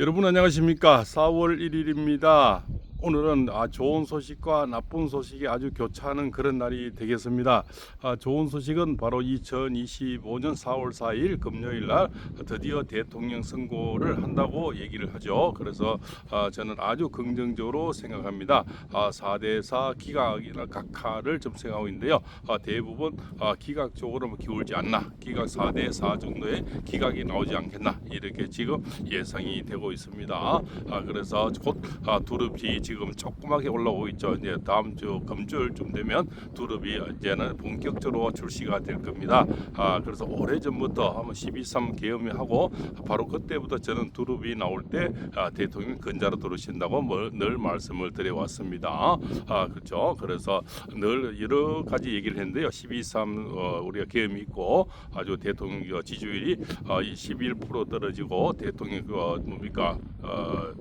여러분 안녕하십니까? 4월 1일입니다 오늘은 아, 좋은 소식과 나쁜 소식이 아주 교차하는 그런 날이 되겠습니다. 아, 좋은 소식은 바로 2025년 4월 4일 금요일 날 드디어 대통령 선거를 한다고 얘기를 하죠. 그래서 아, 저는 아주 긍정적으로 생각합니다. 아, 4대4 기각이나 각하를 좀 생각하고 있는데요. 아, 대부분 아, 기각 쪽으로 기울지 않나 기각 4대4 정도의 기각이 나오지 않겠나 이렇게 지금 예상이 되고 있습니다. 아, 그래서 곧 아, 두릅이 지금 조그맣게 올라오고 있죠. 이제 다음 주 금주일쯤 되면 두릅이 이제는 본격적으로 출시가 될 겁니다. 아, 그래서 오래 전부터 한번 12.3 계엄하고 바로 그때부터 저는 두릅이 나올 때 아, 대통령 근자로 들으신다고 뭐, 늘 말씀을 드려왔습니다. 아, 그렇죠. 그래서 늘 여러 가지 얘기를 했는데요. 12.3 어, 우리가 계엄이 있고 아주 대통령 어, 지지율이 어, 11% 떨어지고 대통령 그 어, 뭡니까 어,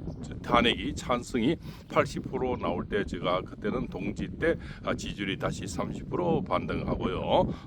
탄핵이 찬성이 80% 나올 때 제가 그때는 동지 때 아, 지지율이 다시 30% 반등하고요.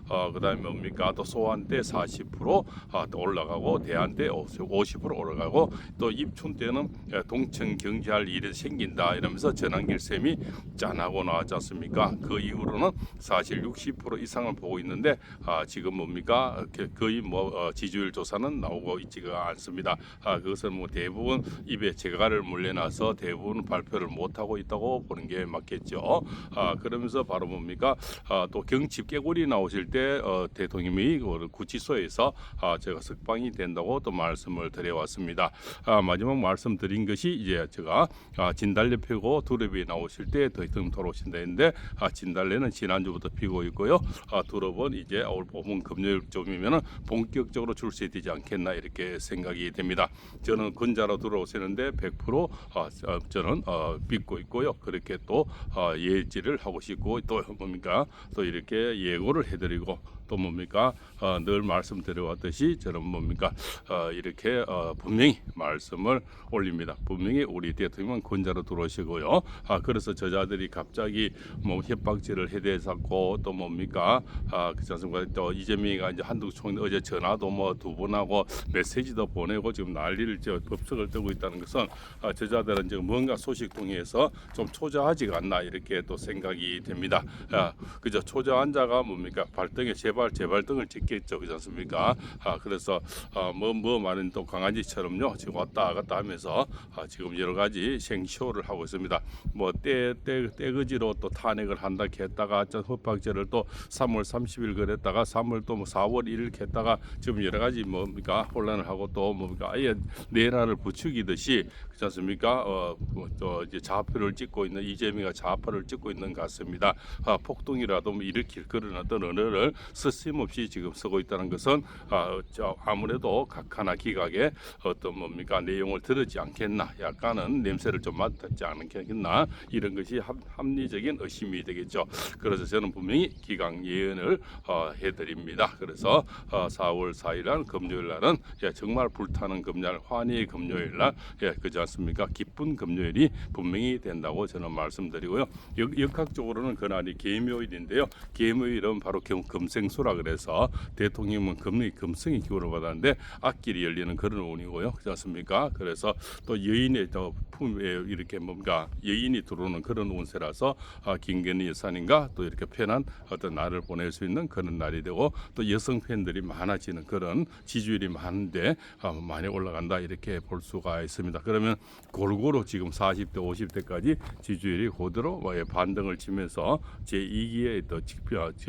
어, 그다음에 뭡니까 또 소환 때 40% 아, 또 올라가고 대안 때50% 올라가고 또 입춘 때는 예, 동청 경제할 일이 생긴다 이러면서 전환길 셈이 짠하고 나왔지 않습니까? 그 이후로는 사실 60% 이상을 보고 있는데 아, 지금 뭡니까 그- 거의 뭐 어, 지지율 조사는 나오고 있지가 않습니다. 아, 그것은 뭐 대부분 입에 재갈을 물려놔서 대부분 발표를 못 하고 있다고 보는 게 맞겠죠. 아, 그러면서 바로 뭡니까 아, 또 경칩 깨구리 나오실 때 어, 대통령이 그 구치소에서 아, 제가 석방이 된다고 또 말씀을 드려왔습니다. 아, 마지막 말씀드린 것이 이제 제가 아, 진달래 펴고 두릅이 나오실 때 대통령 돌아오신다 했는데 아, 진달래는 지난주부터 피고 있고요. 아, 두릅은 이제 올 봄은 금요일쯤이면은 본격적으로 출시되지 않겠나 이렇게 생각이 됩니다. 저는 근자로 들어오시는데 100% 어, 어, 저는 어, 믿고 있고요. 그렇게 또 어, 예지를 하고 싶고 또 뭡니까 또 이렇게 예고를 해드리고 또 뭡니까 어, 늘 말씀드려왔듯이 저는 뭡니까 어, 이렇게 어, 분명히 말씀을 올립니다. 분명히 우리 대통령은 근자로 들어오시고요. 아, 그래서 저자들이 갑자기 뭐 협박질을 해대었고 또 뭡니까 아, 그렇지 않습니까? 또 이재명이가 이제 한두 총 어제 전화도 뭐 두 번 하고 메시지도 보내고 지금 난리를 저 법석을 뜨고 있다는 것은 아, 저자들은 지금 뭔가 소식 통해서 좀 초조하지가 않나 이렇게 또 생각이 됩니다. 아, 그저 초조한 자가 뭡니까 발등에 제발 제발등을 찍겠죠, 그렇지 않습니까? 아, 그래서 아, 뭐뭐 많은 또 강아지처럼요 지금 왔다 갔다 하면서 아, 지금 여러 가지 생쇼를 하고 있습니다. 뭐때 때 때거지로 또 탄핵을 한다 했다가 저 협박죄를 또 3월 30일 그랬다가 3월 또 뭐 4월 1일 했다가 지금 여러 가지 뭡니까 혼란을 하고 또 뭡니까 아예 내란을 부추기듯이 그렇지 않습니까? 어, 뭐또 이제 좌표를 찍고 있는 이재명이가 좌표를 찍고 있는 것 같습니다. 아, 폭동이라도 뭐 일으킬 그런 어떤 언어를 스심없이 지금 쓰고 있다는 것은 아, 저 아무래도 각하나 기각에 어떤 뭡니까 내용을 들었지 않겠나 약간은 냄새를 좀 맡았지 않겠나 이런 것이 합, 합리적인 의심이 되겠죠. 그래서 저는 분명히 기각 예언을 어, 해드립니다. 그래서 어, 4월 4일 날 금요일 날은 예, 정말 불타는 금요일 환희의 금요일 날 예, 그지 않습니까? 기쁜 금요일이 분명히 된다고 저는 말씀드리고요. 역, 역학적으로는 그날이 계묘일인데요. 계묘일은 바로 금, 금생 수라 그래서 대통령은 금이 금성이 기운을 받았는데 앞길이 열리는 그런 운이고요. 그렇지 않습니까? 그래서 또 여인의 또 품에 이렇게 뭔가 여인이 들어오는 그런 운세라서 아, 김건희 여사님과 또 이렇게 편한 어떤 날을 보낼 수 있는 그런 날이 되고 또 여성 팬들이 많아지는 그런 지지율이 많은데 아, 많이 올라간다 이렇게 볼 수가 있습니다. 그러면 골고루 지금 40대 50대까지 지지율이 고대로 뭐, 예, 반등을 치면서 제 2기의 또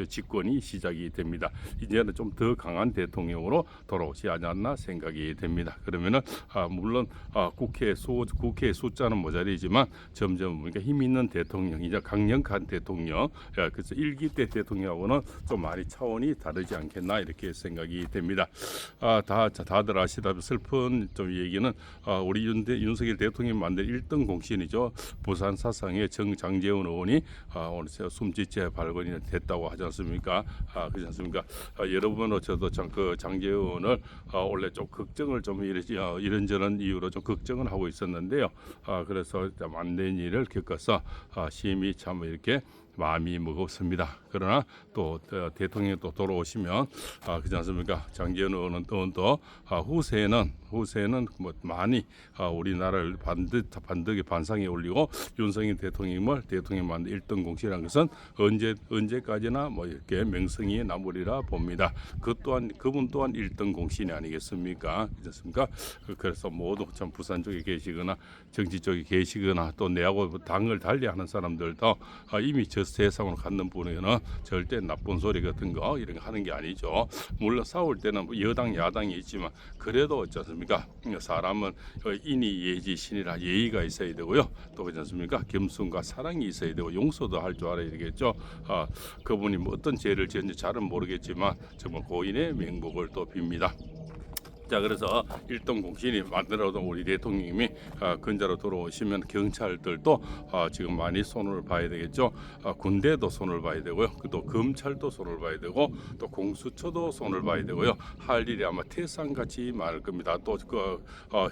집권이 시작이 됩니다. 이제는 좀 더 강한 대통령으로 돌아오지 않았나 생각이 됩니다. 그러면은 아, 물론 아, 국회 수 국회 숫자는 모자리지만 점점 그러니까 힘 있는 대통령이자 강력한 대통령 예, 그래서 일기 때 대통령하고는 좀 많이 차원이 다르지 않겠나 이렇게 생각이 됩니다. 아, 다 자, 다들 아시다시피 슬픈 좀 얘기는 아, 우리 윤, 대, 윤석열 대통령이 만든 1등 공신이죠. 부산 사상의 정장재원 의원이 아, 오늘 숨지째 발견이 됐다고 하지 않습니까? 아, 그렇지 않습니까? 아, 여러분은 저도 장, 그 장재원을 아, 원래 좀 걱정을 좀 이런, 어, 이런저런 이유로 좀 걱정을 하고 있었는데요. 아, 그래서 좀 안된 일을 겪어서 아, 심히 참 이렇게 마음이 무겁습니다. 그러나 또 어, 대통령이 또 돌아오시면 아, 그렇지 않습니까? 장기현 의원은 또 아, 후세는 후세는 뭐 많이 아, 우리나라를 반듯 반듯이 반상에 올리고 윤석열 대통령을 대통령만 1등 공신이라는 것은 언제 언제까지나 뭐 이렇게 명성이 남으리라 봅니다. 그 또한 그분 또한 1등 공신이 아니겠습니까? 그렇습니까? 그- 그래서 모두 참 부산 쪽에 계시거나 정치 쪽에 계시거나 또 내하고 당을 달리하는 사람들도 아, 이미 저 세상으로 갔는 분에는 절대 나쁜 소리 같은 거 이런 거 하는 게 아니죠. 물론 싸울 때는 뭐 여당 야당이 있지만 그래도 어찌 않습니까? 사람은 어, 인이 예지 신이라 예의가 있어야 되고요. 또 그렇지 않습니까? 겸손과 사랑이 있어야 되고 용서도 할 줄 알아야 되겠죠. 아, 그분이 뭐 어떤 죄를 지었는지 잘은 모르겠지만 정말 고인의 명복을 또 빕니다. 자 그래서 일동 공신이 만들어도 우리 대통령님이 아, 근자로 돌아오시면 경찰들도 아, 지금 많이 손을 봐야 되겠죠. 아, 군대도 손을 봐야 되고요. 또 검찰도 손을 봐야 되고 또 공수처도 손을 봐야 되고요. 할 일이 아마 태산같이 많을 겁니다. 또그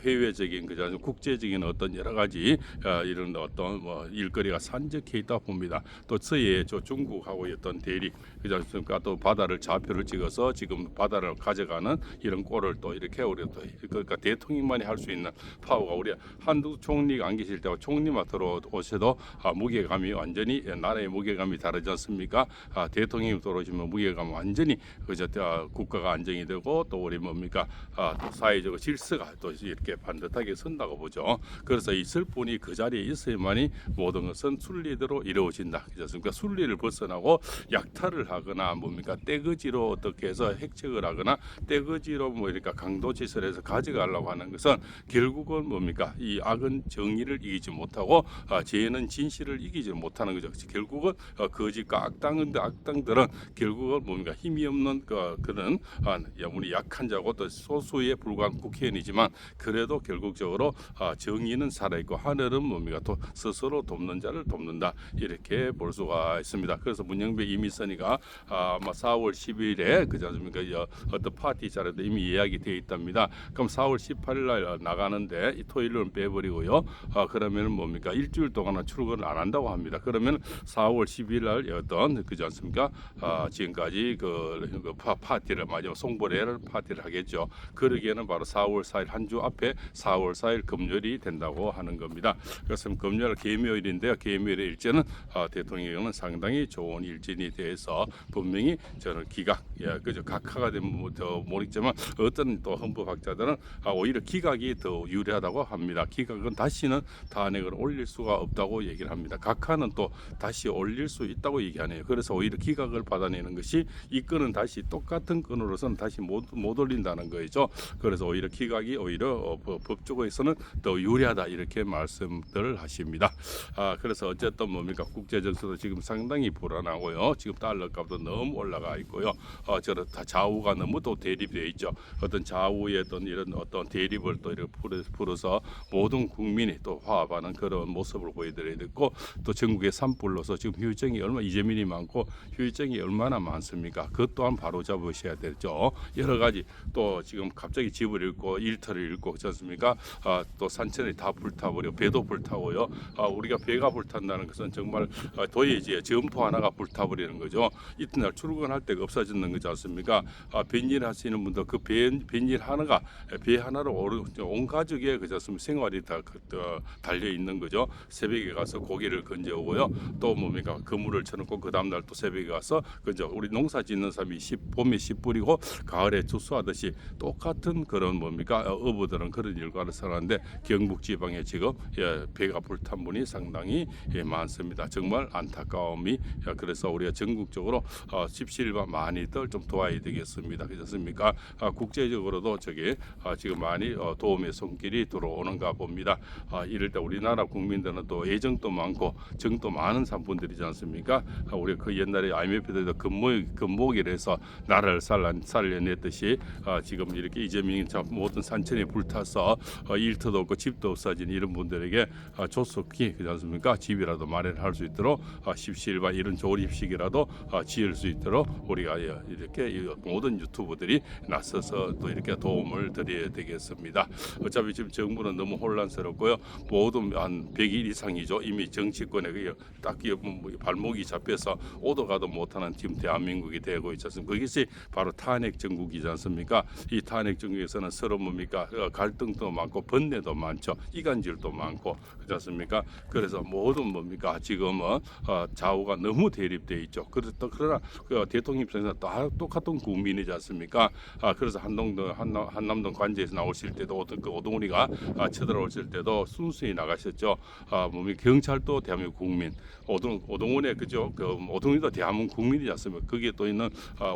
해외적인 그저 국제적인 어떤 여러 가지 아, 이런 어떤 뭐 일거리가 산적해 있다 봅니다. 또 저의 저 중국하고 어떤 대립 그지 않습니까? 또 바다를 좌표를 찍어서 지금 바다를 가져가는 이런 꼴을 또 이렇게 우리 또 그러니까 대통령만이 할 수 있는 파워가 우리 한두 총리가 안 계실 때와 총리만 들어오셔도 아, 무게감이 완전히 나라의 무게감이 다르지 않습니까? 아, 대통령이 들어오시면 무게감 완전히 그저 아, 국가가 안정이 되고 또 우리 뭡니까 아, 또 사회적 질서가 또 이렇게 반듯하게 선다고 보죠. 그래서 있을 분이 그 자리에 있어야만이 모든 것은 순리대로 이루어진다. 그렇지 않습니까? 순리를 벗어나고 약탈을 하거나 뭡니까 떼거지로 어떻게 해서 획책을 하거나 떼거지로 뭐 이러니까 강 해서 가져가려고 하는 것은 결국은 뭡니까? 이 악은 정의를 이기지 못하고 아, 죄는 진실을 이기지 못하는 거죠. 결국은 어, 거짓과 악당은 악당들은 결국은 뭡니까? 힘이 없는 그, 그런 아, 우리 약한 자고 또 소수에 불과한 국회의원이지만 그래도 결국적으로 아, 정의는 살아있고 하늘은 뭡니까? 또 스스로 돕는 자를 돕는다. 이렇게 볼 수가 있습니다. 그래서 문영배 이미선이가 아, 아마 4월 10일에 그지 않습니까? 이, 어, 어떤 파티 자리도 이미 예약이 되어 있 답니다. 그럼 4월 18일 날 나가는데 이 토요일은 빼버리고요. 아, 그러면 뭡니까 일주일 동안은 출근을 안 한다고 합니다. 그러면 4월 10일 날 어떤 그지 않습니까? 아, 지금까지 그, 그 파, 파티를 마지막 송보례를 파티를 하겠죠. 그러기에는 바로 4월 4일 한 주 앞에 4월 4일 금요일이 된다고 하는 겁니다. 그래서 금요일 개묘일인데요. 개묘일의 일제는 아, 대통령은 상당히 좋은 일진이 돼서 분명히 저는 기각, 예, 그죠 각하가 되면 뭐더 모르겠지만 어떤 또 헌법학자들은 아, 오히려 기각이 더 유리하다고 합니다. 기각은 다시는 탄핵을 올릴 수가 없다고 얘기를 합니다. 각하는 또 다시 올릴 수 있다고 얘기하네요. 그래서 오히려 기각을 받아내는 것이 이 건은 다시 똑같은 건으로서는 다시 못, 못 올린다는 거죠. 그래서 오히려 기각이 오히려 어, 법- 법적으로서는 더 유리하다 이렇게 말씀들을 하십니다. 아, 그래서 어쨌든 뭡니까 국제 정세도 지금 상당히 불안하고요. 지금 달러 값도 너무 올라가 있고요. 어, 저런 다 좌우가 너무 또 대립되어 있죠. 어떤 좌 우의 어떤 이런 어떤 대립을 또 이렇게 풀어, 풀어서 모든 국민이 또 화합하는 그런 모습을 보여드려야 되고 또 전국의 산불로서 지금 휴유증이 얼마 이재민이 많고 휴유증이 얼마나 많습니까? 그것 또한 바로 잡으셔야 되죠. 여러 가지 또 지금 갑자기 집을 잃고 일터를 잃고 그렇지 않습니까? 아, 또 산천이 다 불타버려 배도 불타고요. 아, 우리가 배가 불탄다는 것은 정말 아, 도예지에 점포 하나가 불타버리는 거죠. 이튿날 출근할 데가 없어지는 거지 않습니까? 아, 뱃일 하시는 분들 그 배, 뱃일 하나가 배 하나로 온 가족의 그저 생활이 다 그, 어, 달려 있는 거죠. 새벽에 가서 고기를 건져오고요. 또 뭡니까 그물을 쳐놓고 그 다음 날 또 새벽에 가서 그저 우리 농사 짓는 사람이 씨, 봄에 씨 뿌리고 가을에 추수하듯이 똑같은 그런 뭡니까 어, 어부들은 그런 일과를 살았는데 경북 지방에 지금 예, 배가 불탄 분이 상당히 예, 많습니다. 정말 안타까움이 예, 그래서 우리가 전국적으로 어, 십시일반 많이들 좀 도와야 되겠습니다. 그렇습니까? 아, 국제적으로 도 저기 아, 지금 많이 어, 도움의 손길이 들어오는가 봅니다. 아, 이럴 때 우리나라 국민들은 또 애정도 많고 정도 많은 산분들이지 않습니까? 아, 우리 그 옛날에 IMF에도 금목 금목이라 해서 나라를 살려 살려냈듯이 아, 지금 이렇게 이재명이 참 모든 산천에 불타서 어, 일터도 없고 집도 없어진 이런 분들에게 아, 조속히 그렇지 않습니까? 집이라도 마련할 수 있도록 아, 십시일반 이런 조립식이라도 아, 지을 수 있도록 우리가 예, 이렇게 이 모든 유튜버들이 나서서 또 이렇게 이렇게 도움을 드려야 되겠습니다. 어차피 지금 정부는 너무 혼란스럽고요. 모든 한 100일 이상이죠. 이미 정치권에 그 딱히 뭐 발목이 잡혀서 오도 가도 못하는 지금 대한민국이 되고 있지 않습니까? 그것이 바로 탄핵 정국이지 않습니까? 이 탄핵 정국에서는 서로 뭡니까 어, 갈등도 많고 번뇌도 많죠. 이간질도 많고 그렇지 않습니까? 그래서 모든 뭡니까 지금은 어, 좌우가 너무 대립돼 있죠. 또 그러나 그 대통령 입장에서 다 똑같은 국민이지 않습니까? 아 그래서 한동동 한남, 한남동 관제에서 나오실 때도 어떤 그 오동훈이가 아, 쳐들어오실 때도 순수히 나가셨죠. 아 몸이 경찰도 대한민국 국민, 오동 오동훈의 그죠 그 오동훈도 대한민국 국민이지 않습니까? 거기에 또 있는 아,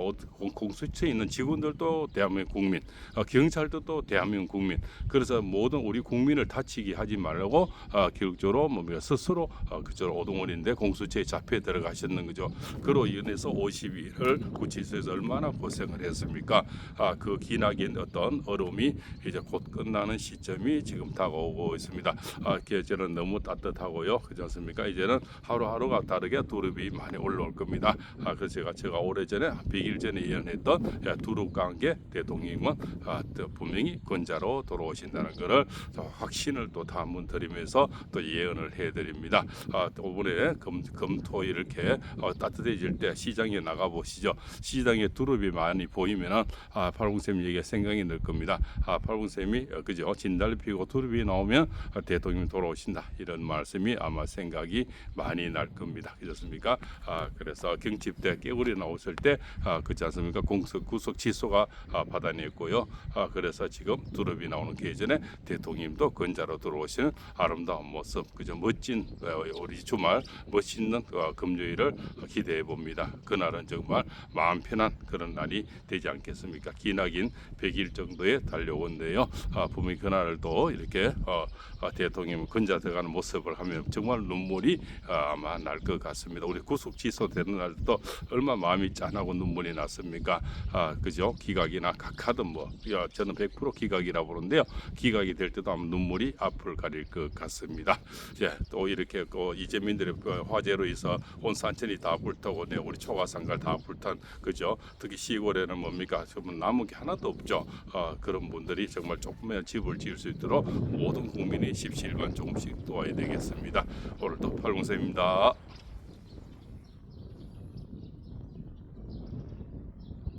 공수처에 있는 직원들도 대한민국 국민, 아, 경찰도 또 대한민국 국민. 그래서 모든 우리 국민을 다치게 하지 말고 아, 결국적으로 뭡니까 스스로 아, 그저 오동훈인데 공수처에 잡혀 들어가셨는 거죠. 그로 인해서 50일을 구치소에서 얼마나 고생을 했습니까? 아, 그 기나긴 어떤 어려움이 이제 곧 끝나는 시점이 지금 다가오고 있습니다. 아, 계절은 너무 따뜻하고요. 그렇지 않습니까? 이제는 하루하루가 다르게 두릅이 많이 올라올 겁니다. 아, 그래서 제가 제가 오래전에 한 100일 전에 예언했던 야, 두릅 관계 대통령은 아, 또 분명히 권자로 돌아오신다는 것을 또 확신을 또 한번 드리면서 또 예언을 해드립니다. 아, 또 이번에 금, 금 토 이렇게 어, 따뜻해질 때 시장에 나가 보시죠. 시장에 두릅이 많이 보이면은 아, 팔공쌤 얘기가 생각이 날 겁니다. 아, 팔공쌤이 어, 그죠 진달래 피고 두릅이 나오면 아, 대통령 돌아오신다 이런 말씀이 아마 생각이 많이 날 겁니다. 그렇습니까? 아, 그래서 경칩 때 깨구리 나오실 때 아, 그렇지 않습니까? 공석 구속 취소가 아, 받아냈고요. 아, 그래서 지금 두릅이 나오는 계전에 대통령도 건자로 들어오시는 아름다운 모습, 그죠 멋진 어, 우리 주말 멋있는 어, 금요일을 기대해 봅니다. 그날은 정말 마음 편한 그런 날이 되지 않겠습니까? 기나긴 100일 정도에 달려온데요. 아, 분명히 그날을 또 이렇게 어, 어, 대통령 건자 들어가는 모습을 하면 정말 눈물이 어, 아마 날 것 같습니다. 우리 구속 취소되는 날도 얼마 마음이 짠하고 눈물이 났습니까? 아, 그죠? 기각이나 각하든 뭐, 야, 저는 100% 기각이라 보는데요. 기각이 될 때도 아마 눈물이 앞을 가릴 것 같습니다. 예, 또 이렇게 그 이재민들의 그 화재로 해서 온 산천이 다 불타고 네, 우리 초가상갈 다 불탄 그죠? 특히 시골에는 뭡니까? 정말 남은 게 하나도 없죠. 어, 그런 분들이 정말 조금의 집을 지을 수 있도록 모든 국민이 십시일반 조금씩 도와야 되겠습니다. 오늘도 팔공쌤입니다.